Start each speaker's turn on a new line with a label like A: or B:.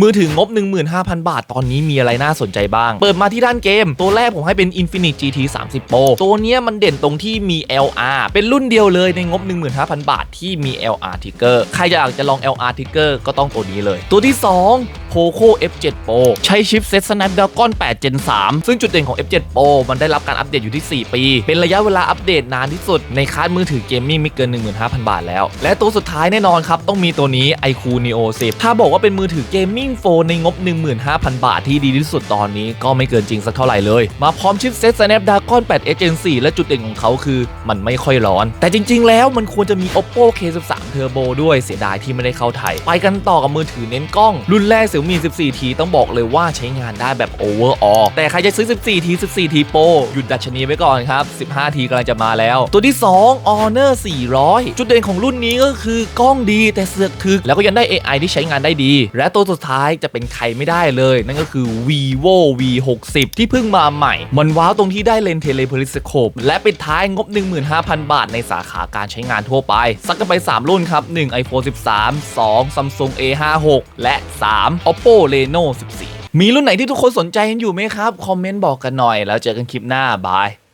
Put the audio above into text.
A: มือถืองบ 15,000 บาท ตอนนี้มีอะไรน่าสนใจบ้าง เปิดมาที่ด้านเกม ตัวแรกผมให้เป็น Infinite GT 30 Pro ตัวเนี้ยมันเด่นตรงที่มี LR เป็นรุ่นเดียวเลยในงบ 15,000 บาทที่มี LR Trigger ใครอยากจะลอง LR Trigger ก็ต้องตัวนี้เลย ตัวที่ 2 Poco F7 Pro ใช้ชิปเซ็ต Snapdragon 8 Gen 3 ซึ่งจุดเด่นของ F7 Pro มันได้รับการอัปเดตอยู่ที่ 4 ปี เป็นระยะเวลาอัปเดตนานที่สุดในคลาสมือถือเกมมิ่งไม่เกิน 15,000 บาทแล้ว และตัวสุดท้ายแน่นอนครับ ต้องมีตัวนี้ iQOO Neo 10 ถ้าบอกว่าเป็นมือถือเกมมิ่งโฟนในงบ 15,000 บาทที่ดีที่สุดตอนนี้ก็ไม่เกินจริงสักเท่าไหร่เลย มาพร้อมชิปเซ็ต Snapdragon 8 Gen 4และจุดเด่นของเขาคือ มันไม่ค่อยร้อน แต่จริง ๆ แล้วมันควรจะมี Oppo K13 Turbo ด้วยเสียดายที่ไม่ได้เข้าไทย ไปกันต่อกับมือถือเน้นกล้องรุ่นแรก Xiaomi 14T ต้องบอกเลยว่าใช้งานได้แบบ overall แต่ใครจะซื้อ 14T 14T Pro หยุดดัชนีไว้ก่อนครับ 15T กำลังจะมาแล้ว ตัวที่ 2 Honor 400 จุดเด่นของรุ่นนี้ก็คือกล้องดีแต่เสือกถึก แล้วก็ยังได้ AI ที่ใช้งานได้ดี และตัวสุดท้ายจะเป็นใครไม่ได้เลย นั่นก็คือ vivo v 6 0ที่เพิ่งมาใหม่ มันว้าวตรงที่ได้เลนส์เทเลพริสโคปและปิดท้ายงบ 15,000 บาทในสาขาการใช้งานทั่วไปสักกันไป 3 รุ่นครับ 1 iPhone 13 2 Samsung A56 และ 3 Oppo Reno 14 มีรุ่นไหนที่ทุกคนสนใจกันอยู่ไหมครับ คอมเมนต์บอกกันหน่อย แล้วเจอกันคลิปหน้า บาย